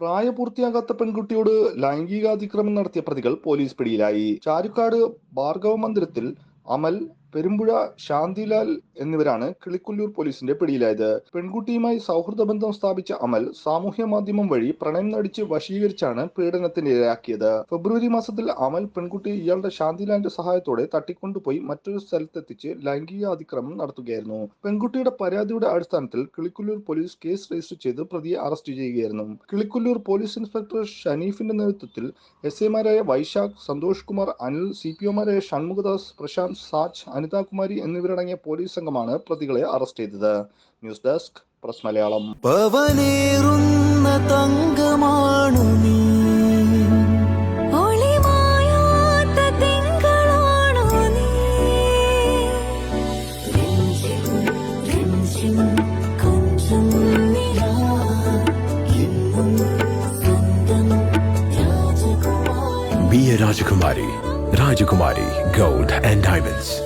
പ്രായപൂർത്തിയാകാത്ത പെൺകുട്ടിയോട് ലൈംഗികാതിക്രമം നടത്തിയ പ്രതികൾ പോലീസ് പിടിയിലായി. ചാരുക്കാട് ഭാർഗവ മന്ദിരത്തിൽ അമൽ പെരുമ്പുഴ ശാന്തിലാൽ എന്നിവരാണ് കിളിക്കുല്ലൂർ പോലീസിന്റെ പിടിയിലായത്. പെൺകുട്ടിയുമായി സൗഹൃദ ബന്ധം സ്ഥാപിച്ച അമൽ സാമൂഹ്യ മാധ്യമം വഴി പ്രണയം നടിച്ച് വശീകരിച്ചാണ് പീഡനത്തിന് ഇരയാക്കിയത് ഫെബ്രുവരി മാസത്തിൽ അമൽ പെൺകുട്ടി ഇയാളുടെ ശാന്തിലാലിന്റെ സഹായത്തോടെ തട്ടിക്കൊണ്ടുപോയി മറ്റൊരു സ്ഥലത്തെത്തിച്ച് ലൈംഗിക അതിക്രമം നടത്തുകയായിരുന്നു. പെൺകുട്ടിയുടെ പരാതിയുടെ അടിസ്ഥാനത്തിൽ കിളിക്കുല്ലൂർ പോലീസ് കേസ് രജിസ്റ്റർ ചെയ്ത് പ്രതിയെ അറസ്റ്റ് ചെയ്യുകയായിരുന്നു. കിളിക്കുല്ലൂർ പോലീസ് ഇൻസ്പെക്ടർ ഷനീഫിന്റെ നേതൃത്വത്തിൽ എസ് എമാരായ വൈശാഖ് സന്തോഷ് കുമാർ അനിൽ സി പി ഒമാരായ ഷൺമുഖദാസ് പ്രശാന്ത് സാജ് അനിതാകുമാരി എന്നിവരടങ്ങിയ പോലീസ് സംഘമാണ് പ്രതികളെ അറസ്റ്റ് ചെയ്തത്. News desk press Malayalam. രാജകുമാരി തങ്കമാണു നീ. രാജകുമാരി Be a Rajakumari. Rajakumari Gold and Diamonds.